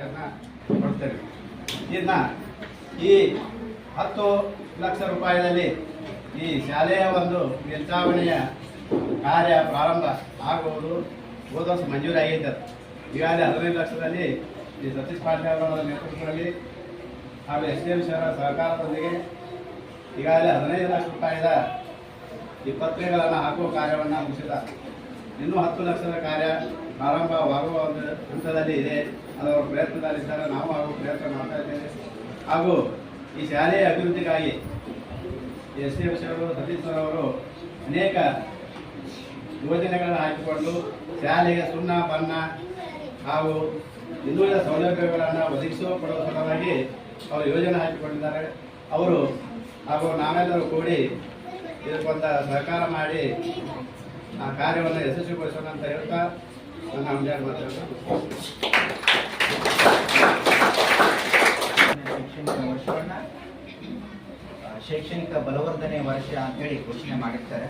ಭರವಸೆಯನ್ನ ಕೊಡ್ತೇವೆ ಇನ್ನು ಈ ಹತ್ತು ಲಕ್ಷ ರೂಪಾಯಿಯಲ್ಲಿ ಈ ಶಾಲೆಯ ಒಂದು ಮೇಲ್ಚಾವಣಿಯ ಕಾರ್ಯ ಪ್ರಾರಂಭ ಆಗುವುದು ಹೋದ ವರ್ಷ ಮಂಜೂರಾಗಿದ್ದ ಈಗಾಗಲೇ ಹದಿನೈದು ಲಕ್ಷದಲ್ಲಿ ಈ ಸತೀಶ್ ಪಾಟೀಲ್ ಅವರ ನೇತೃತ್ವದಲ್ಲಿ ಹಾಗೂ ಎಸ್ ಡಿ ಎಂ ಸಹಕಾರದೊಂದಿಗೆ ಈಗಾಗಲೇ ಹದಿನೈದು ಲಕ್ಷ ರೂಪಾಯಿದ ಈ ಪತ್ರಿಕೆಗಳನ್ನು ಹಾಕುವ ಕಾರ್ಯವನ್ನು ಮುಗಿಸಿದ. ಇನ್ನೂ ಹತ್ತು ಲಕ್ಷದ ಕಾರ್ಯ ಪ್ರಾರಂಭವಾಗುವ ಒಂದು ಹಂತದಲ್ಲಿ ಇದೆ. ಅದರ ಪ್ರಯತ್ನದಲ್ಲಿದ್ದಾರೆ ನಾವು ಹಾಗೂ ಪ್ರಯತ್ನ ಮಾಡ್ತಾ ಇದ್ದೇವೆ. ಹಾಗೂ ಈ ಶಾಲೆಯ ಅಭಿವೃದ್ಧಿಗಾಗಿ ಎಸ್ ಡಿ ಅವರು, ಸತೀಶ್ ಸರ್ ಅವರು ಅನೇಕ ಯೋಜನೆಗಳನ್ನು ಹಾಕಿಕೊಂಡು ಶಾಲೆಗೆ ಸುಣ್ಣ ಬಣ್ಣ ಹಾಗೂ ಇನ್ನುಳಿದ ಸೌಲಭ್ಯಗಳನ್ನು ಒದಗಿಸುವ ಕೊಡುವ ಸಲುವಾಗಿ ಅವರು ಯೋಜನೆ ಹಾಕಿಕೊಂಡಿದ್ದಾರೆ. ಅವರು ಹಾಗೂ ನಾವೆಲ್ಲರೂ ಕೂಡಿ ಇದಕ್ಕೊಂದ ಸಹಕಾರ ಮಾಡಿ ಆ ಕಾರ್ಯವನ್ನು ಯಶಸ್ವಿಗೊಳಿಸೋಣ ಅಂತ ಹೇಳ್ತಾ ಶೈಕ್ಷಣಿಕ ಬಲವರ್ಧನೆ ವರ್ಷ ಅಂತೇಳಿ ಘೋಷಣೆ ಮಾಡಿರ್ತಾರೆ.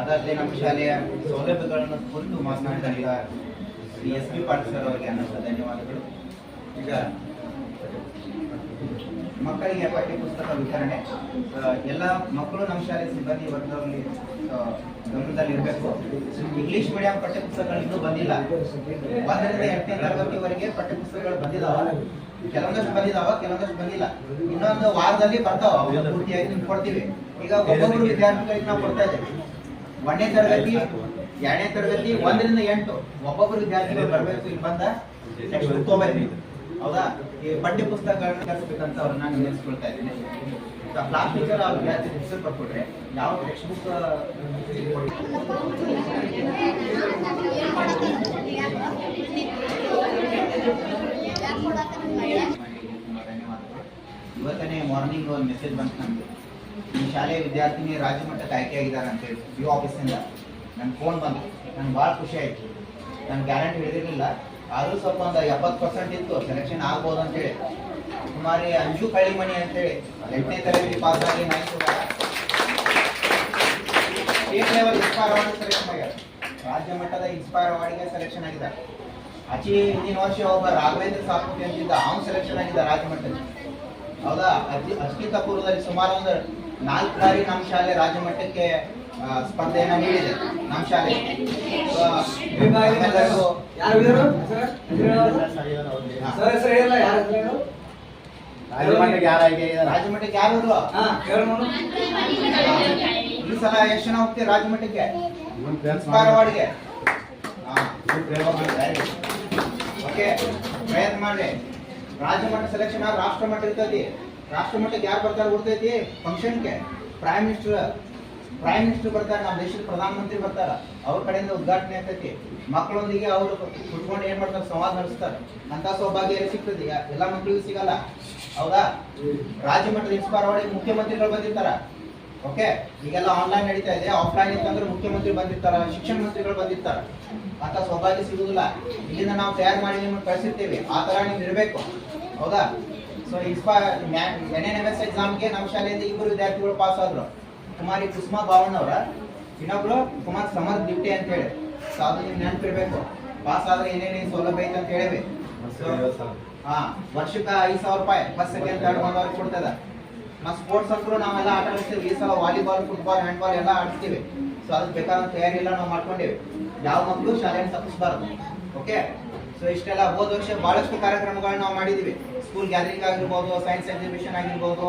ಅದಾದ್ರೆ ನಮ್ಮ ಶಾಲೆಯ ಸೌಲಭ್ಯಗಳನ್ನು ಕುರಿತು ಮಾತನಾಡಿದ Shri S P Patil sir ಅವರಿಗೆ ಅನಂತ ಧನ್ಯವಾದಗಳು. ಈಗ ಮಕ್ಕಳಿಗೆ ಪಠ್ಯ ಪುಸ್ತಕ ವಿತರಣೆ ಎಲ್ಲ ಮಕ್ಕಳು ನಮ್ಮ ಶಾಲೆ ಸಿಬ್ಬಂದಿ ವರ್ಗದಲ್ಲಿ ಗಮನದಲ್ಲಿ ಇರಬೇಕು. ಇಂಗ್ಲಿಷ್ ಮೀಡಿಯಂ ಪಠ್ಯಪುಸ್ತಕಗಳು ಬಂದಿಲ್ಲ. ಒಂದರಿಂದ ಎಂಟನೇ ತರಗತಿವರೆಗೆ ಪಠ್ಯಪುಸ್ತಕಗಳು ಬಂದಿದಾವ. ಕೆಲವೊಂದಷ್ಟು ಬಂದಿದಾವ, ಕೆಲವೊಂದಷ್ಟು ಬಂದಿಲ್ಲ. ಇನ್ನೊಂದು ವಾರದಲ್ಲಿ ಬರ್ತಾವ ಪೂರ್ತಿಯಾಗಿ ನಿಮ್ಗೆ ಕೊಡ್ತೀವಿ. ಈಗ ಒಬ್ಬೊಬ್ಬರು ವಿದ್ಯಾರ್ಥಿಗಳಿಗೆ ನಾವು ಕೊಡ್ತಾ ಇದ್ದೇವೆ. ಒಂದನೇ ತರಗತಿ, ಎರಡನೇ ತರಗತಿ, ಒಂದರಿಂದ ಎಂಟು. ಒಬ್ಬೊಬ್ಬರು ವಿದ್ಯಾರ್ಥಿಗಳು ಬರಬೇಕು, ಇಲ್ಲಿ ಬಂದ ಹೌದಾ? ಈ ಪಠ್ಯ ಪುಸ್ತಕಗಳನ್ನ ಕಲಿಸ್ಬೇಕಂತ ಅವ್ರನ್ನ ನಾನು ನೆನೆಸ್ಕೊಳ್ತಾ ಇದ್ದೀನಿ. ವಿದ್ಯಾರ್ಥಿ ಹೆಸರು ಬರ್ಕೊಟ್ರೆ ಯಾವ ಟೆಕ್ಸ್ಟ್ ಬುಕ್ ಇವತ್ತನೇ ಮಾರ್ನಿಂಗ್ ಒಂದು ಮೆಸೇಜ್ ಬಂತು ನಮಗೆ. ನಿಮ್ಮ ಶಾಲೆಯ ವಿದ್ಯಾರ್ಥಿನಿ ರಾಜ್ಯ ಮಟ್ಟಕ್ಕೆ ಆಯ್ಕೆಯಾಗಿದ್ದಾರೆ ಅಂತ ಹೇಳಿ ಯು ಆಫೀಸಿಂದ ನನ್ನ ಫೋನ್ ಬಂತು. ನಂಗೆ ಭಾಳ ಖುಷಿ ಆಯಿತು. ನಾನು ಗ್ಯಾರಂಟಿ ಹೇಳಿರಲಿಲ್ಲ ಆದರೂ ಸ್ವಲ್ಪ ಒಂದು ಎಪ್ಪತ್ತು ಪರ್ಸೆಂಟ್ ಇತ್ತು. ಸೆಲೆಕ್ಷನ್ ಆಗ್ಬೋದು ಅಂತೇಳಿ ಕುಮಾರಿ ಅಂಜು ಕಳಿಮಣಿ ಅಂತೇಳಿ ಎಂಟನೇ ತರಗತಿ ಪಾಸ್ ಆಗಿ ninth state level inspire award selection ಆಗ್ಯಾರ ರಾಜ್ಯ ಮಟ್ಟದ ಇನ್ಸ್ಪೈರ್ ಅವಾರ್ಡ್ಗೆ ಸೆಲೆಕ್ಷನ್ ಆಗಿದ್ದಾರೆ. ಅಚಿ ಹಿಂದಿನ ವರ್ಷ ಒಬ್ಬ ರಾಘವೇಂದ್ರ ಸಾಪುತಿ ಅಂತಿದ್ದ ಅವ್ನು ಸೆಲೆಕ್ಷನ್ ಆಗಿದ್ದ ರಾಜ್ಯ ಮಟ್ಟದಲ್ಲಿ. ಹೌದಾ? ಅತಿ ಅಷ್ಟಿತ ಪೂರ್ವದಲ್ಲಿ ಸುಮಾರು ಒಂದು ನಾಲ್ಕು ಬಾರಿ ನಮ್ಮ ಶಾಲೆ ರಾಜ್ಯ ಮಟ್ಟಕ್ಕೆ ಸ್ಪರ್ಧೆಯನ್ನು ನೀಡಿದೆ. ನಮ್ಮ ಶಾಲೆ. So, ನಮ್ಮೆಲ್ಲರಿಗೂ- ಯಾರು ಆಯ್ಕೆ ಆಗಿದ್ದಾರೆ? ಯಾರು ಹಾ ಹೇಳು ನೋಡು. ಈ ಸಲ ಎಷ್ಟು ಜನ ಹೋಗ್ತೀವಿ ಪ್ರಯತ್ನ ಮಾಡಿ. ಪ್ರಯತ್ನ ಮಾಡಿ. ಓಕೆ ಪ್ರಯತ್ನ ಮಾಡ್ರಿ. ರಾಜ್ಯ ಮಟ್ಟ ಸೆಲೆಕ್ಷನ್ ಆಗ ರಾಷ್ಟ್ರ ಮಟ್ಟ ಇರ್ತೈತಿ. ರಾಷ್ಟ್ರ ಮಟ್ಟಕ್ಕೆ ಯಾರು ಬರ್ತಾರೆ ಗೊತ್ತೈತಿ ಫಂಕ್ಷನ್ಗೆ ಪ್ರೈಮ್ ಮಿನಿಸ್ಟರ್ ಪ್ರೈಮ್ ಮಿನಿಸ್ಟರ್ ಬರ್ತಾರೆ ನಮ್ಮ ದೇಶದ ಪ್ರಧಾನಮಂತ್ರಿ ಬರ್ತಾರೆ. ಅವ್ರ ಕಡೆಯಿಂದ ಉದ್ಘಾಟನೆ ಆಗ್ತೈತಿ. ಮಕ್ಕಳೊಂದಿಗೆ ಅವರು ಕುಟ್ಕೊಂಡು ಏನ್ ಮಾಡ್ತಾರೆ ಸಂವಾದ ನಡೆಸ್ತಾರೆ. ಅಂತ ಸೌಭಾಗ್ಯ ಎಲ್ಲಿ ಸಿಗ್ತದೆ ಎಲ್ಲ ಮಕ್ಕಳಿಗೂ ಸಿಗಲ್ಲ. ಹೌದಾ? ರಾಜ್ಯ ಮಟ್ಟದ ಇನ್ಸ್ಪೈರ್ ಅವಾರ್ಡ್ ಮುಖ್ಯಮಂತ್ರಿಗಳು ಬಂದಿರ್ತಾರ. ಓಕೆ ಈಗೆಲ್ಲ ಆನ್ಲೈನ್ ನಡೀತಾ ಇದೆ. ಆಫ್ಲೈನ್ ಇತ್ತಂದ್ರೆ ಮುಖ್ಯಮಂತ್ರಿ ಬಂದಿರ್ತಾರ, ಶಿಕ್ಷಣ ಮಂತ್ರಿಗಳು ಬಂದಿರ್ತಾರ. ಅಂತ ಸೌಭಾಗ್ಯ ಸಿಗುದಿಲ್ಲ. ಇಲ್ಲಿಂದ ನಾವು ತಯಾರು ಮಾಡಿ ನಿಮ್ಗೆ ಕಳಿಸಿರ್ತೀವಿ. ಆ ತರ ನೀವು ಇರಬೇಕು. ಹೌದಾ? So inspire N N M S ಎಕ್ಸಾಮ್ಗೆ ನಮ್ಮ ಶಾಲೆಯಿಂದ ಇಬ್ಬರು ವಿದ್ಯಾರ್ಥಿಗಳು ಪಾಸ್ ಆದ್ರು. ಕುಮಾರಿ ಕುಸುಮಾ ಬಾವಣ್ಣ ಅವರ ಇನ್ನೊಬ್ರು ಕುಮಾರ್ ಸಮರ್ ದಿಟ್ಟೆ ಅಂತ ಹೇಳಿ. ಸೊ ಅದು ನೀವು ನೆನಪಿರ್ಬೇಕು. ಪಾಸ್ ಆದ್ರೆ ಏನೇನೇನು ಸೌಲಭ್ಯ ಐತೆ ಅಂತ ಹೇಳಿವಿ ಹಾ, ವರ್ಷಕ್ಕೆ ಐದು ಸಾವಿರ ರೂಪಾಯಿ ಫಸ್ಟ್ ಸೆಕೆಂಡ್ ಥರ್ಡ್ ಬಂದವ್ರಿಗೆ ಕೊಡ್ತದ. ನಾವು ಸ್ಪೋರ್ಟ್ಸ್ ಅಂತೂ ನಾವೆಲ್ಲ ಆಟ ಆಡ್ತೀವಿ, ಈ ಸಲ ವಾಲಿಬಾಲ್ ಫುಟ್ಬಾಲ್ ಹ್ಯಾಂಡ್ಬಾಲ್ ಎಲ್ಲ ಆಡ್ತೀವಿ. ಸೊ ಅದಕ್ಕೆ ಬೇಕಾದ ತಯಾರಿ ಎಲ್ಲ ನಾವು ಮಾಡ್ಕೊಂಡಿವಿ. ಯಾವ ಮಕ್ಕಳು ಶಾಲೆಯನ್ನು ತಪ್ಪಿಸ್ಬಾರ್ದು ಓಕೆ ಸೊ ಇಷ್ಟೆಲ್ಲ ಹೋದ ವರ್ಷ ಭಾಳಷ್ಟು ಕಾರ್ಯಕ್ರಮಗಳನ್ನ ನಾವು ಮಾಡಿದ್ದೀವಿ ಸ್ಕೂಲ್ ಗ್ಯಾದರಿಂಗ್ ಆಗಿರ್ಬೋದು ಸೈನ್ಸ್ ಎಕ್ಸಿಬಿಷನ್ ಆಗಿರ್ಬೋದು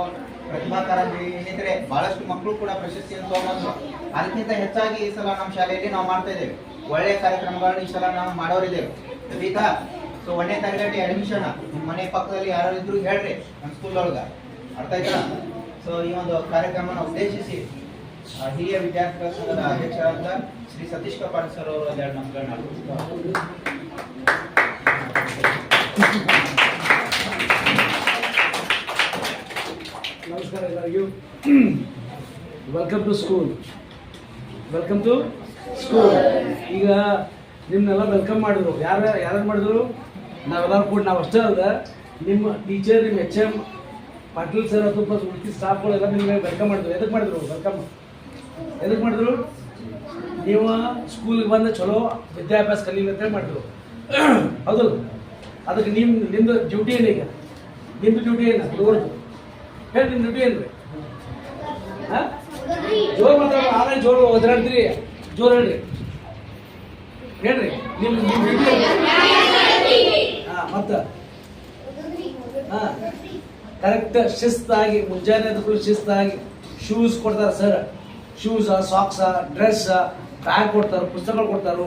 ಪ್ರತಿಭಾ ಕಾರಂಜಿ ಏನಿದ್ರೆ ಬಹಳಷ್ಟು ಮಕ್ಕಳು ಕೂಡ ಪ್ರಶಸ್ತಿಯನ್ನು ತಗೊಂಡು ಅದಕ್ಕಿಂತ ಹೆಚ್ಚಾಗಿ ಈ ಸಲ ನಮ್ಮ ಶಾಲೆಯಲ್ಲಿ ನಾವು ಮಾಡ್ತಾ ಇದ್ದೇವೆ. ಒಳ್ಳೆಯ ಕಾರ್ಯಕ್ರಮಗಳನ್ನ ಈ ಸಲ ನಾವು ಮಾಡೋರಿದ್ದೇವೆ. ಸೊ ಒಂದನೇ ತರಗತಿ ಅಡ್ಮಿಷನ್ ನಿಮ್ಮ ಮನೆ ಪಕ್ಕದಲ್ಲಿ ಯಾರು ಇದ್ರು ಹೇಳ್ರಿ ನಮ್ಮ ಸ್ಕೂಲ್ ಒಳಗ. ಅರ್ಥ ಆಯ್ತಾ? ಸೊ ಈ ಒಂದು ಕಾರ್ಯಕ್ರಮನ ಉದ್ದೇಶಿಸಿ ಹಿರಿಯ ವಿದ್ಯಾರ್ಥಿಗಳ ಸಂಘದ ಅಧ್ಯಕ್ಷರಾದ ಶ್ರೀ ಸತೀಶ್ ಕಪಾಡ್ ಸರ್ ಅವರು ಅದೆರಡು ನಮ್ಗಳನ್ನ ನಮಸ್ಕಾರ ಎಲ್ಲರಿಗೂ. Welcome to school welcome to school ಈಗ ನಿಮ್ಮನ್ನೆಲ್ಲ ವೆಲ್ಕಮ್ ಮಾಡಿದ್ರು. ಯಾರು ಯಾರು ಮಾಡಿದ್ರು? ನಾವೆಲ್ಲರೂ ಕೂಡ ನಾವು ಅಷ್ಟೇ ಅಲ್ಲದೆ ನಿಮ್ಮ ಟೀಚರ್ ನಿಮ್ಮ ಎಚ್ ಎಂ ಪಾಟೀಲ್ ಸರ್ ಅದು ಪ್ಲಸ್ ಉಳಿದ ಸ್ಟಾಫ್ಗಳೆಲ್ಲ ನಿಮಗೆ ವೆಲ್ಕಮ್ ಮಾಡಿದ್ರು. ಎದಕ್ಕೆ ಮಾಡಿದ್ರು? ವೆಲ್ಕಮ್ ಎದಕ್ಕೆ ಮಾಡಿದ್ರು? ನೀವು ಸ್ಕೂಲಿಗೆ ಬಂದು ಚಲೋ ವಿದ್ಯಾಭ್ಯಾಸ ಕಲೀಲಿ ಮಾಡಿದ್ರು. ಹೌದು. ಅದಕ್ಕೆ ನಿಮ್ಮ ನಿಮ್ಮದು ಡ್ಯೂಟಿ ಏನು ಈಗ? ನಿಮ್ದು ಡ್ಯೂಟಿ ಏನು? ಹುಡುಗರದು ಹೇಳಿ ನಿಮ್ಮ ಡ್ಯೂಟಿ ಏನು ರೀ ಹಾಂ? ಜೋರು ಮಾತಾಡ. ಆಮೇಲೆ ಜೋರು ಒದರಾಡ್ತೀರಿ ಜೋರು ಹೇಳ್ರಿ. ಹೇಳ್ರಿ. ನಿಮ್ಮ ನಿಮ್ಮ ಡ್ಯೂಟಿ ಮತ್ತೆ ಹಾಂ ಕರೆಕ್ಟ್ ಶಿಸ್ತಾಗಿ ಮುಂಜಾನೆ ಎದ್ದು ಶಿಸ್ತಾಗಿ ಶೂಸ್ ಕೊಡ್ತಾರೆ sir shoes socks dress bag ಕೊಡ್ತಾರೆ ಪುಸ್ತಕಗಳು ಕೊಡ್ತಾರೆ.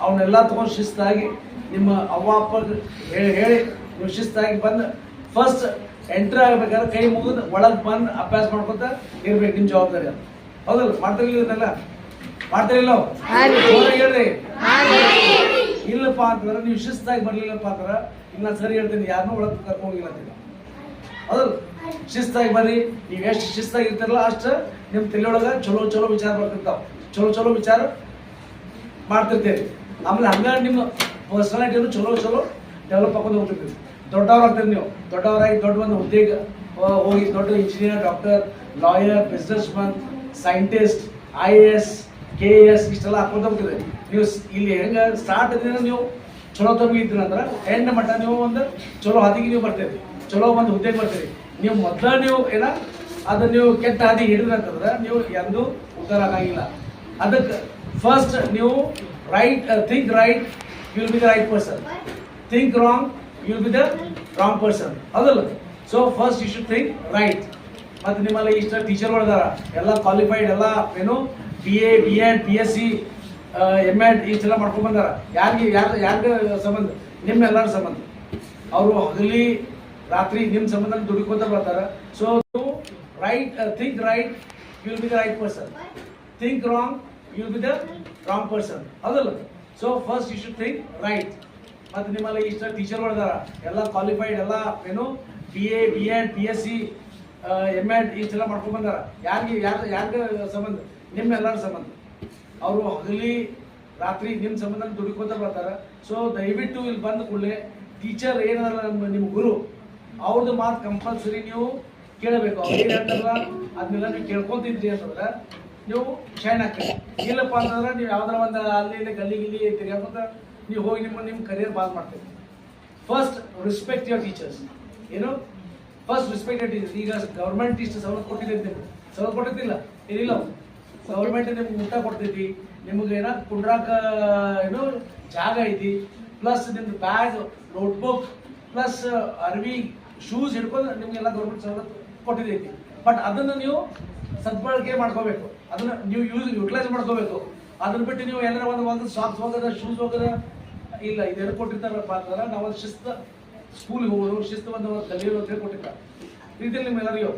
ಅವನ್ನೆಲ್ಲ ತೊಗೊಂಡು ಶಿಸ್ತಾಗಿ ನಿಮ್ಮ ಅವ್ವ ಅಪ್ಪ ಹೇಳಿ ಹೇಳಿ ನೀವು ಶಿಸ್ತಾಗಿ ಬಂದು ಫಸ್ಟ್ ಎಂಟ್ರ್ ಆಗ್ಬೇಕಾದ್ರೆ ಕೈ ಮುಗಿದು ಒಳಗೆ ಬಂದು ಅಭ್ಯಾಸ ಮಾಡ್ಕೊತ ಇರ್ಬೇಕು ನಿಮ್ಮ ಜವಾಬ್ದಾರಿ ಅದು ಹೌದಲ್ಲ? ಮಾಡ್ತಿರ್ಲಿಲ್ಲ ಇದನ್ನೆಲ್ಲ? ಮಾಡ್ತಿರಿಲ್ಲ ಜೋರಾಗಿ ಹೇಳ್ರಿ. ಇಲ್ಲಪ್ಪ ಅಂತಂದ್ರೆ ನೀವು ಶಿಸ್ತಾಗಿ ಬರಲಿಲ್ಲಪ್ಪ ಅಂದ್ರೆ ಈಗ ನಾನು ಸರಿ ಹೇಳ್ತೀನಿ ಯಾರನ್ನೂ ಒಳಗೆ ಕರ್ಕೊಂಡು ಹೋಗಿಲ್ಲ ಅಂತ ಅದು ಶಿಸ್ತಾಗಿ ಬರ್ರಿ ನೀವು ಎಷ್ಟು ಶಿಸ್ತಾಗಿ ಇರ್ತಿರಲ್ಲ ಅಷ್ಟು ನಿಮ್ಮ ತಲೆಯೊಳಗೆ ಚಲೋ ಚಲೋ ವಿಚಾರ ಬರ್ತಿರ್ತಾವ. ಚಲೋ ಚಲೋ ವಿಚಾರ ಮಾಡ್ತಿರ್ತೀರಿ. ಆಮೇಲೆ ಹಂಗ ನಿಮ್ಮ ಪರ್ಸನಾಲಿಟಿಯನ್ನು ಚಲೋ ಚಲೋ ಡೆವಲಪ್ ಹಾಕೊಂಡು ಹೋಗ್ತಿರ್ತೀರಿ. ದೊಡ್ಡವರಾಗ್ತೀರಿ ನೀವು. ದೊಡ್ಡವರಾಗಿ ದೊಡ್ಡ ಒಂದು ಹುದ್ದೆಗೆ ಹೋಗಿ ದೊಡ್ಡ engineer doctor lawyer businessman scientist I A S K A S ಇಷ್ಟೆಲ್ಲ ಹಾಕೊಂತ ಹೋಗ್ತಿದೆ ನೀವು ಇಲ್ಲಿ ಹೆಂಗ ಸ್ಟಾರ್ಟ್ ಇದೀರ ನೀವು ಚಲೋ ತಮಗೆ ಇದ್ದೀರ ಅಂದ್ರೆ ಎಂಡ್ ಮಟ್ಟ ನೀವು ಒಂದು ಚಲೋ ಹಾದಿಗೆ ನೀವು ಬರ್ತೀರಿ. ಚಲೋ ಒಂದು ಹುದ್ದೆಗೆ ಬರ್ತೀರಿ. ನೀವು ಮೊದಲ ನೀವು ಏನ, ಅದು ನೀವು ಕೆಟ್ಟ ಹಾದಿ ಹಿಡಿದ್ರಂತಂದ್ರೆ ನೀವು ಎಂದೂ ಉದ್ಧಾರ ಆಗಂಗಿಲ್ಲ. ಅದಕ್ಕೆ ಫಸ್ಟ್ ನೀವು right think right will be the right person think wrong will be the wrong person ಹೌದಲ್ಲ so first you should think right ಮತ್ತು ನಿಮ್ಮಲ್ಲಿ ಇಷ್ಟ ಟೀಚರ್ ಅದಾರ ಎಲ್ಲ ಕ್ವಾಲಿಫೈಡ್ ಎಲ್ಲ ಏನು B A B Ed P S C M Ed ಈ ಥರ ಮಾಡ್ಕೊಂಡು ಬಂದಾರ. ಯಾರಿಗೆ, ಯಾರು, ಯಾರಿಗೆ ಸಂಬಂಧ? ನಿಮ್ಮೆಲ್ಲರ ಸಂಬಂಧ. ಅವರು ಹಗಲಿ, ರಾತ್ರಿ ನಿಮ್ಮ ಸಂಬಂಧ ದುಡ್ಕೊಂತ ಬರ್ತಾರೆ. So right think right will be the right person think wrong will be the wrong person ಅದಲ್ಲ so first you should think right ಮತ್ತು ನಿಮ್ಮಲ್ಲಿ ಇಷ್ಟ ಟೀಚರ್ಗಳು ಇದಾರ. ಎಲ್ಲ ಕ್ವಾಲಿಫೈಡ್ ಎಲ್ಲ ಏನು? B A B Ed P S C M Ed ಇಷ್ಟೆಲ್ಲ ಮಾಡ್ಕೊಂಡ್ ಬಂದಾರ. ಯಾರಿಗೆ, ಯಾರು, ಯಾರಿಗೆ ಸಂಬಂಧ? ನಿಮ್ಮೆಲ್ಲರ ಸಂಬಂಧ. ಅವರು ಹಗಲಿ ರಾತ್ರಿ ನಿಮ್ಮ ಸಂಬಂಧ ದುಡುಕೋತ ಬರ್ತಾರೆ. ಸೊ ದಯವಿಟ್ಟು ಇಲ್ಲಿ ಬಂದ ಕೂಡಲೇ ಟೀಚರ್ ಏನಾರ ನಮ್ಮ ನಿಮ್ಮ ಗುರು ಅವ್ರದ್ದು ಮಾತು ಕಂಪಲ್ಸರಿ ನೀವು ಕೇಳಬೇಕು. ಅವ್ರು ಏನು ಅದನ್ನೆಲ್ಲ ನೀವು ಕೇಳ್ಕೊತಿದ್ರಿ ಅಂತಂದ್ರೆ ನೀವು ಶೈನ್ ಆಗ್ತೀರಿ. ಇಲ್ಲಪ್ಪ ಅಂತಂದ್ರೆ ನೀವು ಯಾವ್ದಾರ ಒಂದು ಅಲ್ಲಿ ಇಲ್ಲಿ ಗಲ್ಲಿ ಗಿಲ್ಲಿ ತಿರ್ಗಾಕೊಂತ ನೀವು ಹೋಗಿ ನಿಮ್ಮ ನಿಮ್ಮ ಕರಿಯರ್ ಬಾಲ್ ಮಾಡ್ತೀರಿ. ಫಸ್ಟ್ ರೆಸ್ಪೆಕ್ಟ್ ಯುವರ್ ಟೀಚರ್ಸ್ ಏನು? ಫಸ್ಟ್ ರೆಸ್ಪೆಕ್ಟ್ ಟೀಚರ್ಸ್ ಈಗ ಗೌರ್ಮೆಂಟ್ ಇಷ್ಟು ಸವಲತ್ತು ಕೊಟ್ಟಿದ್ದೆ ಸವಲತ್ತು ಕೊಟ್ಟಿದ್ದಿಲ್ಲ. ಏನಿಲ್ಲ ಗೌರ್ಮೆಂಟ್ ನಿಮ್ಗೆ ಊಟ ಕೊಡ್ತೈತಿ, ನಿಮ್ಗೆ ಏನ ಕುಂಡ್ರಾಕ ಏನು ಜಾಗ ಐತಿ ಪ್ಲಸ್ ನಿಮ್ದು ಬ್ಯಾಗ್ ನೋಟ್ಬುಕ್ ಪ್ಲಸ್ ಅರ್ವಿ ಶೂಸ್ ಹಿಡ್ಕೊಂಡು ನಿಮಗೆಲ್ಲ ಗೌರ್ಮೆಂಟ್ ಸವಲತ್ತು ಕೊಟ್ಟಿದೈತಿ. ಬಟ್ ಅದನ್ನ ನೀವು ಸದ್ಬಳಕೆ ಮಾಡ್ಕೋಬೇಕು. ಅದನ್ನ ನೀವು ಯೂಸ್ ಯುಟಿಲೈಸ್ ಮಾಡ್ಕೋಬೇಕು. ಅದನ್ನ ಬಿಟ್ಟು ನೀವು ಎಲ್ಲರ ಒಂದು ಒಂದು ಸಾಕ್ಸ್ ಹೋಗದ ಶೂಸ್ ಹೋಗದ, ಇಲ್ಲ ಇದೆಲ್ಲ ಕೊಟ್ಟಿರ್ತಾರಪ್ಪ ಅಂತಂದ್ರೆ ನಾವು ಶಿಸ್ತು ಸ್ಕೂಲ್ಗೆ ಹೋಗೋದು, ಶಿಸ್ತು ಒಂದು ಕಲಿಯೋದು ಅಂತ ಹೇಳಿ ಕೊಟ್ಟಿರ್ತಾರೆ ರೀತಿಯಲ್ಲಿ ನಿಮ್ಮೆಲ್ಲರಿಗೂ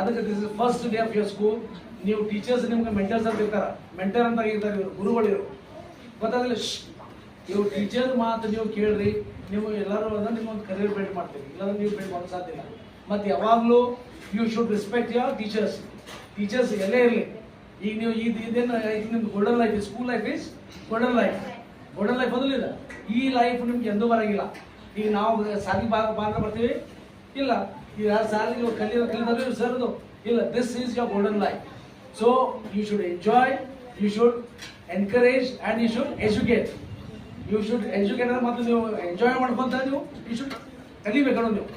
ಅದಕ್ಕೆ this is first day of your school ನೀವು ಟೀಚರ್ಸ್ ನಿಮ್ಗೆ ಮೆಂಟರ್ಸ್ ಅಂತ ಇರ್ತಾರೆ. ಮೆಂಟರ್ ಅಂತ ಇರ್ತಾರೆ ಇವರು, ಗುರುಗಳು ಇವರು. ಗೊತ್ತಾಗಲಿ ನೀವು ಟೀಚರ್ ಮಾತು ನೀವು ಕೇಳ್ರಿ, ನೀವು ಎಲ್ಲರೂ ಅಂದ್ರೆ ನಿಮ್ಮ ಒಂದು ಕರಿಯರ್ ಬಿಲ್ಡ್ ಮಾಡ್ತೀರಿ. ಇಲ್ಲಾಂದ್ರೆ ನೀವು ಬಿಲ್ಡ್ ಮಾಡೋ ಸಾಧ್ಯ ಇಲ್ಲ. ಮತ್ತು ಯಾವಾಗಲೂ you should respect your teachers teachers ಎಲ್ಲೇ ಇರಲಿ. ಈಗ ನೀವು ಇದು ಇದೇನು ಇದು ನಿಮ್ದು golden life school life is golden life golden life ಮೊದಲಿದೆ ಈ ಲೈಫ್ ನಿಮ್ಗೆ ಎಂದೂ ಬರೋಂಗಿಲ್ಲ. ಈಗ ನಾವು ಸಾಲಿ ಬಾ ಬಾಂದ್ರ ಬರ್ತೀವಿ. ಇಲ್ಲ. ಈಗ ಸಾಲಿಗೆ ಕಲಿಯೋ ಕಲಿತಾರೆ ಸರ್ದು ಇಲ್ಲ this is your golden life so you should enjoy you should encourage and you should educate you should educate ಅಂದ್ರೆ ಮತ್ತು ನೀವು ಎಂಜಾಯ್ ಮಾಡ್ಕೊಂತ ನೀವು ಯು ಶುಡ್ ಕಲಿಬೇಕಣ್ಣ ನೀವು.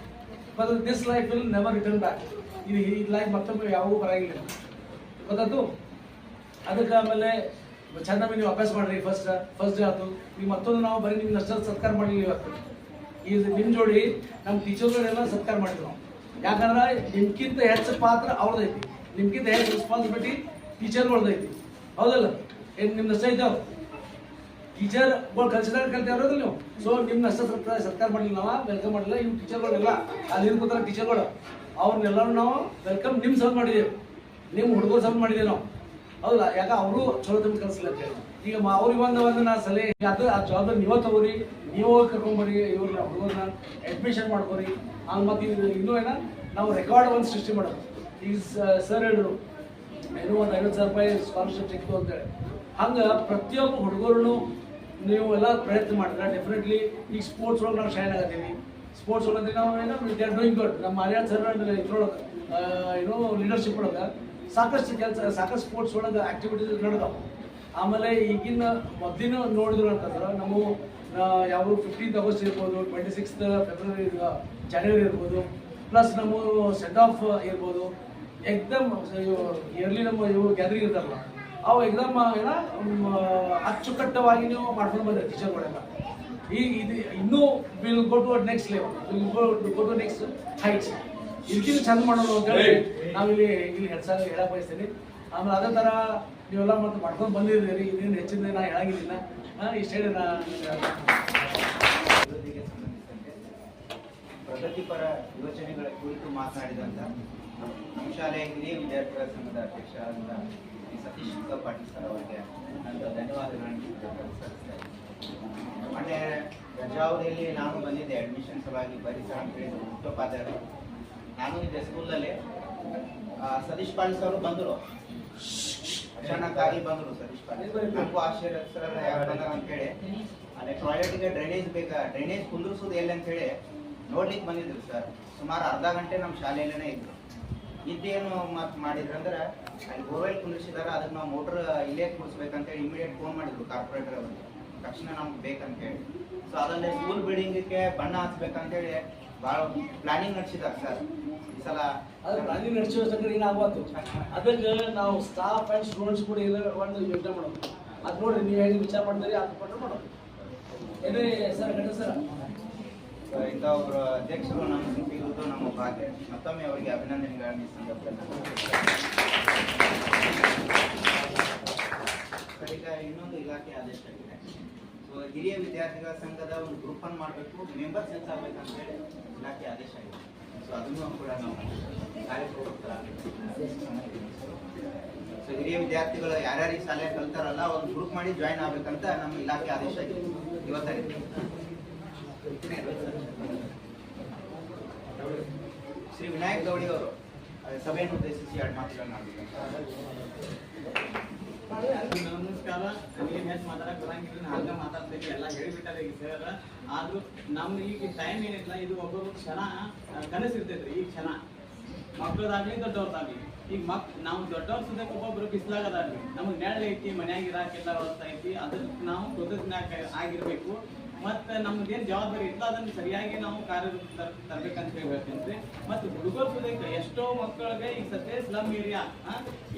But this life will never return back ಇದು ಈ ಲೈಫ್ ಮತ್ತೊಮ್ಮೆ ಯಾವಾಗೂ ಬರಂಗಿಲ್ಲ ಗೊತ್ತಾಯ್ತು? ಅದಕ್ಕೆ ಆಮೇಲೆ ಚಂದ ನೀವು ಅಭ್ಯಾಸ ಮಾಡಿರಿ ಫಸ್ಟ್ ಫಸ್ಟ್ ಡೇ ಆಯ್ತು. ಈಗ ಮತ್ತೊಂದು ನಾವು ಬರೀ ನಿಮ್ಗೆ ಅಷ್ಟೇ ಸತ್ಕಾರ ಮಾಡಲಿಲ್ಲ ಇವತ್ತು. ಈ ನಿಮ್ಮ ಜೋಡಿ ನಮ್ಮ ಟೀಚರ್ಗಳೆಲ್ಲ ಸತ್ಕಾರ ಮಾಡಿದ್ರು. ನಾವು ಯಾಕಂದ್ರೆ ನಿಮ್ಗಿಂತ ಹೆಚ್ಚು ಪಾತ್ರ ಅವ್ರದೈತಿ. ನಿಮ್ಗಿಂತ ಹೆಚ್ಚು ರೆಸ್ಪಾನ್ಸಿಬಿಲಿಟಿ ಟೀಚರ್ಗಳ್ದೈತಿ ಹೌದಲ್ಲ? ಏನು ನಿಮ್ದು ಅಷ್ಟೇ ಐತಾವ ಟೀಚರ್ಗಳು ಕಲ್ಸಿದಾಗ ಕಲ್ತಿ ಇರೋದಿಲ್ಲ ನೀವು? ಸೊ ನಿಮ್ನ ಅಷ್ಟೇ ಸರ್ಕಾರ ಸರ್ಕಾರ ಮಾಡಲಿಲ್ಲ ನಾವು ವೆಲ್ಕಮ್ ಮಾಡಿಲ್ಲ ಇವ್ ಟೀಚರ್ಗಳೆಲ್ಲ ಅಲ್ಲಿ ಕೂತಾರ ಟೀಚರ್ಗಳು ಅವ್ರನ್ನೆಲ್ಲರೂ ನಾವು ವೆಲ್ಕಮ್ ನಿಮ್ಮ ಸಲ್ ಮಾಡಿದ್ದೇವೆ ನಿಮ್ಮ ಹುಡುಗರು ಸಲ ಮಾಡಿದ್ದೇವೆ ನಾವು. ಹೌದಲ್ಲ? ಯಾಕ ಅವರು ಚಲೋ ತಮ್ಮ ಕಲ್ಸಿಲ್ಲ ಅಂತ. ಈಗ ಅವ್ರಿಗೆ ಒಂದು ಒಂದು ನಾ ಸಲಹೆ, ಅದು, ಆ ಜವಾಬ್ದಾರಿ ನೀವೇ ತಗೋರಿ, ನೀವು ಹೋಗಿ ಕರ್ಕೊಂಬರಿ ಇವ್ರನ್ನ ಹುಡುಗರನ್ನ ಅಡ್ಮಿಷನ್ ಮಾಡ್ಕೊರಿ. ಆಮೇಲೆ ಮತ್ತೆ ಇನ್ನೂ ಏನ? ನಾವು ರೆಕಾರ್ಡ್ ಒಂದು ಸೃಷ್ಟಿ ಮಾಡೋದು ಈಗ ಸರ್ ಹೇಳಿದ್ರು ಏನೋ ಒಂದು ಐವತ್ತು ಸಾವಿರ ರೂಪಾಯಿ ಸ್ಕಾಲರ್ಶಿಪ್ ಸಿಕ್ತು ಅಂತೇಳಿ ಹಂಗೆ ಪ್ರತಿಯೊಬ್ಬ ಹುಡುಗರು ನೀವು ಎಲ್ಲ ಪ್ರಯತ್ನ ಮಾಡಿದ್ರೆ ಡೆಫಿನೆಟ್ಲಿ ಈಗ ಸ್ಪೋರ್ಟ್ಸ್ ಒಳಗೆ ನಾವು ಶೈನ್ ಆಗತ್ತೀವಿ. ಸ್ಪೋರ್ಟ್ಸ್ ಒಳಗೆ ನಾವು ಏನೋ ದೇ ಆರ್ ಡೂಯಿಂಗ್ ಗುಡ್ ನಮ್ಮ ಮರ್ಯಾದ ಸರ್ ಇದ್ರೊಳಗೆ ಏನೋ ಲೀಡರ್ಶಿಪ್ ಒಳಗೆ ಸಾಕಷ್ಟು ಕೆಲಸ, ಸಾಕಷ್ಟು ಸ್ಪೋರ್ಟ್ಸ್ ಒಳಗೆ ಆಕ್ಟಿವಿಟೀಸ್ ನಡೆದವು. ಆಮೇಲೆ ಈಗಿನ ಮೊದಲಿನ ನೋಡಿದ್ರು ಅಂತಂದ್ರೆ ನಾವು ಯಾವ ಫಿಫ್ಟೀನ್ತ್ ಆಗಸ್ಟ್ ಇರ್ಬೋದು ಟ್ವೆಂಟಿ ಸಿಕ್ಸ್ತ್ ಫೆಬ್ರವರಿ ಜನವರಿ ಇರ್ಬೋದು ಪ್ಲಸ್ ನಮ್ಮ ಸೆಟ್ ಆಫ್ ಇರ್ಬೋದು. ಎಕ್ದಮ್ ಇಯರ್ಲಿ ನಮ್ಮ ಇವು ಗ್ಯಾದರಿಂಗ್ ಇರ್ತಾರಲ್ಲ ಅವು ಎಕ್ಸಾಮ್ ಮ್, ಅಚ್ಚುಕಟ್ಟವಾಗಿ ನೀವು ಮಾಡ್ಕೊಂಡು ಬಂದ್ರೆ ಟೀಚರ್ಗಳೆಲ್ಲ ಈಗ ಇದು ಇನ್ನೂ will go to next level will go go to next heights ಇದಕ್ಕಿಂತ ಚೆಂದ ಮಾಡೋದು ಅಂತ ಹೇಳಿ ನಾವಿಲ್ಲಿ ಇಲ್ಲಿ ಹೆಚ್ಚಾಗಿ ಹೇಳಕ್ಕೆ ಬಯಸ್ತೀನಿ. ಆಮೇಲೆ ಅದೇ ಥರ ನೀವೆಲ್ಲ ಮತ್ತೆ ಮಾಡ್ಕೊಂಡು ಬಂದಿದ್ದೀರಿ ಇನ್ನೇನು ಹೆಚ್ಚಿನ ನಾ ಹೇಳಂಗಿಲ್ಲ ಇಷ್ಟು ಹೇಳಿ ನಾ ಅಭಿವೃದ್ಧಿಗೆ ಸಂಬಂಧಿಸಿದಂತೆ ಪ್ರಗತಿಪರ ಯೋಚನೆಗಳ ಕುರಿತು ಮಾತನಾಡಿದಂಥ ಶಾಲೆಯ ಹಿರಿಯ ವಿದ್ಯಾರ್ಥಿಗಳ ಸಂಘದ ಅಧ್ಯಕ್ಷ ಆದ ಶ್ರೀ ಸತೀಶ್ ಪಾಟೀಲ್ ಸರ್ ಅವರಿಗೆ ನನ್ನ ಧನ್ಯವಾದಗಳನ್ನು ಸಲ್ಲಿಸ್ತಾ ಇದ್ದೀನಿ. ಮೊನ್ನೆ ರಜಾವಧಿಯಲ್ಲಿ ನಾನು ಬಂದಿದ್ದೆ ಅಡ್ಮಿಷನ್ ಸಲುವಾಗಿ ಬರೀ ಸರ್ ಅಂತ ಹೇಳಿದ್ರು ಮುಖ್ಯೋಪಾಧ್ಯಾಯರು ನಾನು ಇದ್ದೆ ಸ್ಕೂಲಲ್ಲಿ ಸತೀಶ್ ಪಾಟೀಲ್ ಸರ್ ಬಂದರು. ಅಚಾನಕ್ಕಾಗಿ ಬಂದರು ಸತೀಶ್ ಪಾಟೀಲ್ ನನಗೂ ಆಶ್ಚರ್ಯ ಸರ್ ಯಾರು ಬಂದಾರ ಅಂತೇಳಿ ಅಲ್ಲಿ ಟಾಯ್ಲೆಟ್ಗೆ ಡ್ರೈನೇಜ್ ಬೇಕಾ ಡ್ರೈನೇಜ್ ಕುಂದಿರ್ಸೋದು ಎಲ್ಲಿ ಅಂತೇಳಿ ನೋಡ್ಲಿಕ್ಕೆ ಬಂದಿದ್ರು ಸರ್ ಸುಮಾರು ಅರ್ಧ ಗಂಟೆ ನಮ್ಮ ಶಾಲೆಯಲ್ಲೇ ಇದ್ರು ಇದ್ದೇನು ಮತ್ತೆ ಮಾಡಿದ್ರಂದ್ರೆ ಅಲ್ಲಿ ಬೋರ್ವೆಲ್ ಕುಂದಿರ್ಸಿದಾರ ಅದಕ್ಕೆ ನಾವು ಮೋಟ್ರ್ ಇಲ್ಲೇ ಕೂರಿಸ್ಬೇಕಂತೇಳಿ ಇಮಿಡಿಯೇಟ್ ಫೋನ್ ಮಾಡಿದ್ರು ಕಾರ್ಪೊರೇಟರ್ ಅವರಿಗೆ ತಕ್ಷಣ ನಮ್ಗೆ ಬೇಕಂತೇಳಿ. ಸೊ ಅದಲ್ಲೇ ಸ್ಕೂಲ್ ಬಿಲ್ಡಿಂಗಿಗೆ ಬಣ್ಣ ಹಚ್ಬೇಕಂತೇಳಿ ಭಾಳ ಪ್ಲಾನಿಂಗ್ ನಡೆಸಿದಾರ ಸರ್ ಈ ಸಲ ಅದು ಪ್ಲಾನಿಂಗ್ ನಡೆಸುವ ಸಂಗತಿ ಏನಾಗ್ಬಾರ್ದು ಅದಕ್ಕೆ ನಾವು ಸ್ಟಾಫ್ ಆ್ಯಂಡ್ ಸ್ಟೂಡೆಂಟ್ಸ್ ಕೂಡ ಇಲ್ಲ ಒಂದು ಯೋಚನೆ ಮಾಡೋದು. ಅದು ನೋಡ್ರಿ ನೀವು ಹೇಗೆ ವಿಚಾರ ಮಾಡ್ತೀರಿ ಅದು ಕೊಟ್ಟು ಮಾಡೋದು. ಏನೇ ಸರ್ ಗಂಡ ಸರ್? ಇಂಥ ಒಬ್ಬರು ಅಧ್ಯಕ್ಷರು ನಮ್ಮ ಸಿಕ್ಕಿರುವುದು ನಮ್ಮ ಭಾಗ್ಯ. ಮತ್ತೊಮ್ಮೆ ಅವರಿಗೆ ಅಭಿನಂದನೆಗಳನ್ನು ಈ ಸಂದರ್ಭದಲ್ಲಿ ಇನ್ನೊಂದು ಇಲಾಖೆ ಆದೇಶ ಸೊ, ಹಿರಿಯ ವಿದ್ಯಾರ್ಥಿಗಳ ಸಂಘದ ಒಂದು ಗ್ರೂಪ್ ಅನ್ನು ಮಾಡಬೇಕು. ಮೆಂಬರ್ಸ್ ಎಲ್ಲ ಆಗ್ಬೇಕಂತ ಹೇಳಿ ಇಲಾಖೆ ಆದೇಶ ಆಗಿದೆ ಸೊ, ಅದನ್ನು ಕೂಡ ನಾವು ಸೊ, ಹಿರಿಯ ವಿದ್ಯಾರ್ಥಿಗಳು ಯಾರ್ಯಾರಿಗೆ ಶಾಲೆ ಕಲ್ತಾರಲ್ಲ ಒಂದು ಗ್ರೂಪ್ ಮಾಡಿ ಜಾಯಿನ್ ಆಗ್ಬೇಕಂತ ನಮ್ಮ ಇಲಾಖೆ ಆದೇಶ ಆಗಿದೆ ಇವತ್ತಾಗಿದೆ ಶ್ರೀ ವಿನಾಯಕ್ ಗೌಡಿ ಅವರು ಸಭೆಯನ್ನು ಉದ್ದೇಶಿಸಿ ಎರಡು ಮಾತುಗಳನ್ನು ನಮಸ್ಕಾರ. ಏನ್ ಹೆಚ್ಚು ಮಾತಾಡಕ್ ಬರಂಗಿಲ್ಲ. ಹಂಗ ಮಾತಾಡ್ಬೇಕು ಎಲ್ಲ ಹೇಳಿಬಿಟ್ಟಾರೆ ಈಗ ಸರ್. ಆದ್ರೂ ನಮ್ ಈಗ ಟೈಮ್ ಏನಿಲ್ಲ, ಇದು ಒಬ್ಬೊಬ್ಬರು ಕ್ಷಣ ಕನಸು ಕನಸಿರ್ತೈತ್ರಿ. ಈ ಕ್ಷಣ. ಮಕ್ಳದಾಗ್ಲಿ ದೊಡ್ಡವ್ರದಾಗ್ಲಿ. ಈಗ ಮಕ್, ನಾವು ದೊಡ್ಡವ್ರ ಸುದಕ್ಕೆ ಒಬ್ಬೊಬ್ರು ಬಿಸಿಲಾಗದಾಗ್ಲಿ. ನಮಗ್ ನೆರಳು ಐತಿ, ಮನ್ಯಾಗ ಇರಾಕೆಲ್ಲ ವ್ಯವಸ್ಥೆ ಐತಿ. ಅದಕ್ಕೆ ನಾವು ಕೃತಜ್ಞ ಆಗಿರ್ಬೇಕು. ಮತ್ತೆ ನಮ್ದೇನ್ ಜವಾಬ್ದಾರಿ ಇತ್ತು ಅದನ್ನ ಸರಿಯಾಗಿ ನಾವು ಕಾರ್ಯ ತರ್ಬೇಕಂತ ಹೇಳ್ತೀನಿ ಮತ್ತೆ ಹುಡುಗರು ಸುದಕ್ಕೆ ಎಷ್ಟೋ ಮಕ್ಕಳಿಗೆ ಈಗ ಸದ್ಯ ಸ್ಲಮ್ ಏರಿಯಾ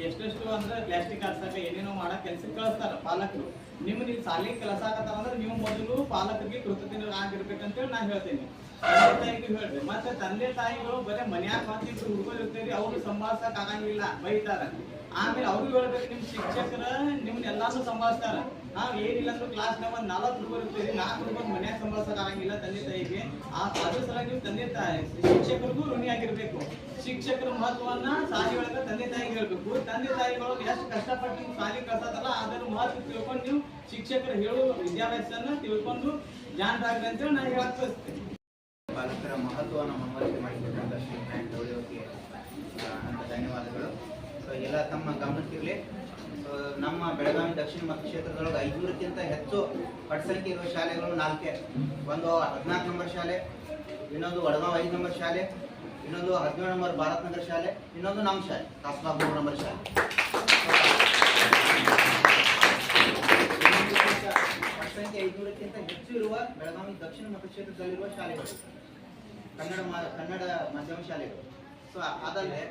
ಎಷ್ಟೆಷ್ಟು ಅಂದ್ರೆ ಪ್ಲಾಸ್ಟಿಕ್ ಹಾಕ್ಸಕ ಏನೇನೋ ಮಾಡೋ ಕೆಲ್ಸಕ್ಕೆ ಕಳಿಸ್ತಾರ ಪಾಲಕರು. ನಿಮ್ ನೀವು ಶಾಲೆಗೆ ಕೆಲಸ ಆಗತ್ತಾರ ಅಂದ್ರೆ ನೀವು ಮೊದಲು ಪಾಲಕರಿಗೆ ಕೃತಜ್ಞ ಆಗಿರ್ಬೇಕಂತೇಳಿ ನಾನು ಹೇಳ್ತೇನೆ. ತಂದೆ ತಾಯಿಗೆ ಹೇಳ್ರಿ ಮತ್ತೆ ತಂದೆ ತಾಯಿಗಳು ಬರೀ ಮನ್ಯಾಗ ಮಾತಿಟ್ಟು ಹುಡುಗರು ಇರ್ತೀರಿ, ಅವ್ರು ಸಂಭಾಳಿಸಕ್ ಆಗಂಗಿಲ್ಲ, ಬೈತಾರ. ಆಮೇಲೆ ಅವ್ರಿಗೆ ಹೇಳ್ಬೇಕು, ನಿಮ್ ಶಿಕ್ಷಕರ ನಿಮ್ನೆಲ್ಲಾನು ಸಂಭಾಳಿಸ್ತಾರ. ನಾವ್ ಏನಿಲ್ಲ ಅಂದ್ರೆ ಕ್ಲಾಸ್ ಒಂದ್ ನಾಲ್ಕು ಹುಡುಗರು ಇರ್ತೀವಿ ನಾಲ್ಕು ರೂಪಾಯಿ ಮನ್ಯಾಗ ಸಂಭಾಳ್ಸಕ್ ಆಗಂಗಿಲ್ಲ ತಂದೆ ತಾಯಿಗೆ. ಆ ಅದ್ರ ಸಲ ನೀವು ತಂದೆ ತಾಯಿ ಶಿಕ್ಷಕರಿಗೂ ಋಣಿ ಆಗಿರ್ಬೇಕು. ಶಿಕ್ಷಕರ ಮಹತ್ವವನ್ನ ಒಳಗ ತಂದೆ ತಾಯಿಗೆ ಹೇಳ್ಬೇಕು. ತಂದೆ ತಾಯಿಗಳು ಎಷ್ಟು ಕಷ್ಟಪಟ್ಟು ನೀವು ಶಾಲೆ ಕಳ್ಸತ್ತಲ್ಲ ಅದರ ಮಹತ್ವ ತಿಳ್ಕೊಂಡು ನೀವು ಶಿಕ್ಷಕರು ಹೇಳೋ ವಿದ್ಯಾಭ್ಯಾಸನ ತಿಳ್ಕೊಂಡು ಜಾಣರಾಗ್ರಿ ಅಂತೇಳಿ ನಾನು ಹೇಳಕ್ ಬಯಸ್ತೇನೆ ಪಾಲಕರ ಮಹತ್ವವನ್ನು ಮನವರಿಕೆ ಮಾಡಿಕೊಟ್ಟಂತ ಶ್ರೀ ಆ, ಧನ್ಯವಾದಗಳು. ಸೊ ಎಲ್ಲ ತಮ್ಮ ಗಮನಕ್ಕಿರಲಿ ನಮ್ಮ ಬೆಳಗಾವಿ ದಕ್ಷಿಣ ಮತಕ್ಷೇತ್ರದೊಳಗೆ ಐನೂರಕ್ಕಿಂತ ಹೆಚ್ಚು ಪಟ್ಸಂಖ್ಯೆ ಇರುವ ಶಾಲೆಗಳು ನಾಲ್ಕೇ. ಒಂದು ಹದಿನಾಲ್ಕು ನಂಬರ್ ಶಾಲೆ, ಇನ್ನೊಂದು ವಡಗಾವ್ ಐದು ನಂಬರ್ ಶಾಲೆ, ಇನ್ನೊಂದು ಹದಿನೇಳು ನಂಬರ್ ಭಾರತ್ ನಗರ್ ಶಾಲೆ, ಇನ್ನೊಂದು ನಮ್ಮ ಶಾಲೆ ಕಾಸ್ಬಾಗ್ ಮೂರು ನಂಬರ್ ಶಾಲೆ. ಸಂಖ್ಯೆ ಐದುನೂರಕ್ಕಿಂತ ಹೆಚ್ಚು ಇರುವ ಬೆಳಗಾವಿ ದಕ್ಷಿಣ ಮತಕ್ಷೇತ್ರದಲ್ಲಿರುವ ಶಾಲೆಗಳು. ಕನ್ನಡ ಕನ್ನಡ ಮಾಧ್ಯಮ ಶಾಲೆಗಳು. ಸೊ ಅದಲ್ಲೇ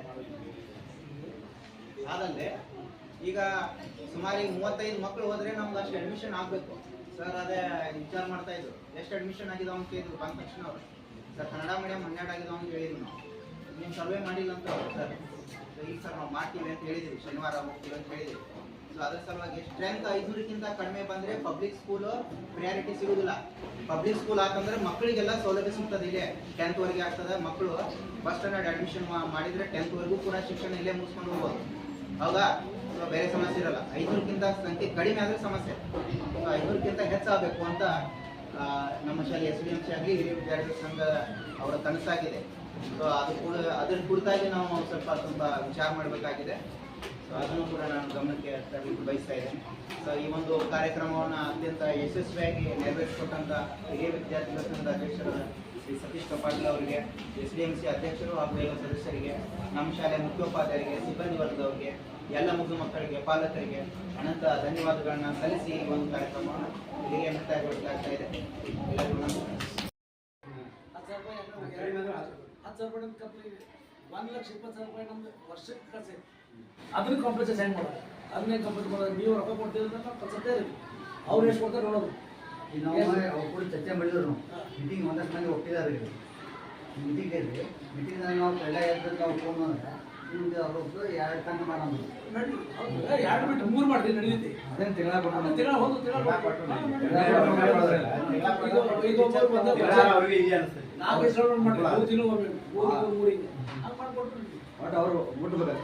ಅದಲ್ಲದೆ ಈಗ ಸುಮಾರು ಈಗ ಮೂವತ್ತೈದು ಮಕ್ಕಳು ಹೋದ್ರೆ ನಮ್ಗೆ ಅಷ್ಟು ಅಡ್ಮಿಷನ್ ಆಗಬೇಕು. ಸರ್ ಅದೇ ವಿಚಾರ ಮಾಡ್ತಾ ಇದ್ರು. ಎಷ್ಟು ಅಡ್ಮಿಷನ್ ಆಗಿದೆ ಅಂತ ಕೇಳಿದ್ರು. ಬಂದ ತಕ್ಷಣ ಅವರು ಸರ್ ಕನ್ನಡ ಮೀಡಿಯಂ ಹನ್ನೆರಡು ಆಗಿದೆ ಅಂತ ಹೇಳಿದ್ರು ನಾವು. ನೀವು ಸರ್ವೆ ಮಾಡಿಲ್ಲ ಅಂತ ಸರ್ ಈಗ ಸರ್ ನಾವು ಮಾಡ್ತೀವಿ ಅಂತ ಹೇಳಿದ್ವಿ. ಶನಿವಾರ ಹೋಗ್ತೀವಿ ಅಂತ ಹೇಳಿದ್ವಿ. ಸೊ ಅದ್ರ ಸಲುವಾಗಿ ಸ್ಟ್ರೆಂತ್ ಐದುನೂರಕ್ಕಿಂತ ಕಡಿಮೆ ಬಂದ್ರೆ ಪಬ್ಲಿಕ್ ಸ್ಕೂಲು ಪ್ರಿಯಾರಿಟಿ ಸಿಗುದಿಲ್ಲ. ಪಬ್ಲಿಕ್ ಸ್ಕೂಲ್ ಹಾಕಂದ್ರೆ ಮಕ್ಕಳಿಗೆಲ್ಲ ಸೌಲಭ್ಯ ಸಿಗ್ತದೆ ಇಲ್ಲೇ. ಟೆಂತ್ ವರೆಗೆ ಆಗ್ತದೆ. ಮಕ್ಕಳು ಫಸ್ಟ್ ಸ್ಟ್ಯಾಂಡರ್ಡ್ ಅಡ್ಮಿಷನ್ ಮಾಡಿದ್ರೆ ಟೆಂತ್ ವರೆಗೂ ಕೂಡ ಶಿಕ್ಷಣ ಇಲ್ಲೇ ಮುಗಿಸ್ಕೊಂಡು ಹೋಗ್ಬೋದು. ಹೌದಾ? ಸೊ ಬೇರೆ ಸಮಸ್ಯೆ ಇರಲ್ಲ. ಐನೂರಕ್ಕಿಂತ ಸಂಖ್ಯೆ ಕಡಿಮೆ ಆದ್ರೆ ಸಮಸ್ಯೆ. ಸೊ ಹೆಚ್ಚಾಗಬೇಕು ಅಂತ ನಮ್ಮ ಶಾಲೆ ಎಸ್ ಡಿ ಎಂ ಸಿ ಆಗಲಿ ಹಿರಿಯ ವಿದ್ಯಾರ್ಥಿ ಸಂಘ ಅವರ ಕನಸಾಗಿದೆ. ಸೊ ಅದು ಕೂಡ, ಅದ್ರ ಕುರಿತಾಗಿ ನಾವು ಸ್ವಲ್ಪ ತುಂಬ ವಿಚಾರ ಮಾಡಬೇಕಾಗಿದೆ. ಸೊ ಅದನ್ನು ಕೂಡ ನಾನು ಗಮನಕ್ಕೆ ತರಲಿಕ್ಕೆ ಬಯಸ್ತಾ ಇದ್ದೇನೆ. ಸೊ ಈ ಒಂದು ಕಾರ್ಯಕ್ರಮವನ್ನು ಅತ್ಯಂತ ಯಶಸ್ವಿಯಾಗಿ ನೆರವೇರಿಸಿಕೊಟ್ಟಂತ ಹಿರಿಯ ವಿದ್ಯಾರ್ಥಿಗಳ ಸಂಘದ ಅಧ್ಯಕ್ಷರಾದ ಶ್ರೀ ಸತೀಶ್ ಕಪಾಟಲ್ ಅವರಿಗೆ ಎಸ್ ಡಿ ಎಂ ಸಿ ಅಧ್ಯಕ್ಷರು ಹಾಗೂ ಎಲ್ಲ ಸದಸ್ಯರಿಗೆ ನಮ್ಮ ಶಾಲೆಯ ಮುಖ್ಯೋಪಾಧ್ಯಾಯರಿಗೆ ಸಿಬ್ಬಂದಿ ವರ್ಗದವರಿಗೆ ಎಲ್ಲ ಮುದ್ದು ಮಕ್ಕಳಿಗೆ ಪಾಲಕರಿಗೆ ಅನಂತ ಧನ್ಯವಾದಗಳನ್ನ ಸಲ್ಲಿಸಿ ಈ ಒಂದು ಕಾರ್ಯಕ್ರಮವನ್ನು ಇಲ್ಲಿಗೆ ಮುಕ್ತಾಯಗೊಳಿಸಲಾಗ್ತಾ ಇದೆ. ಎಲ್ಲರಿಗೂ ಒಂದು ಲಕ್ಷ ಇಪ್ಪತ್ತು ಸಾವಿರ ರೂಪಾಯಿ ನಮ್ದು ವರ್ಷಕ್ಕೆ ಖರ್ಚು ಅದನ್ನ ಹೆಂಗೆ ಮಾಡೋದು. ಅದನ್ನೇ ಕಂಪ್ಲೀಟ್ ಮಾಡೋದು ನೀವು ರೊಕ್ಕ ಕೊಡ್ತೀವಿ ಅಂದ್ರೆ ನಾವು ಕಳ್ಸತ್ತೇ ಇರಿ ಅವ್ರು ಎಷ್ಟು ಕೊಡ್ತಾರೆ ನೋಡೋದು. ಈಗ ನಾವು ಅವ್ರ ಕೂಡ ಚರ್ಚೆ ಮಾಡಿದ್ರು ಮೀಟಿಂಗ್ ಒಂದಷ್ಟು ಮಂದಿ ಒಪ್ಪಿದ್ದಾರೆ ಈಗ ಮೀಟಿಂಗ್ ಇರಲಿ. ಮೀಟಿಂಗ್ ನಾವು ಕಳ್ಳ ಎದ್ದು ನಾವು ಫೋನ್ ಅಂದ್ರೆ ನಿಮ್ಗೆ ಅವ್ರದ್ದು ಎರಡು ತಂಡ ಮಾಡೋಣ ನಡಿ ಹೌದು ಎರಡು ಬಿಟ್ಟು ಮೂರು ಮಾಡ್ತೀವಿ ನಡೀತಿ. ಅದೇನು ತಿಂಗಳ ಕೊಟ್ಟು ತಿಂಗಳ ಇಸ್ಕೊಂಡು ಮಾಡ್ತೀವಿ. ಮೂರು ತಿಂಗಳು ಹೋಗ್ಬೇಕು ಮೂರು ಮೂರು ಮೂರು ಹಿಂಗೆ ಹಂಗೆ ಮಾಡ್ಕೊಟ್ರು. ಒಟ್ಟು ಅವರು ಮುಟ್ಬೇಕು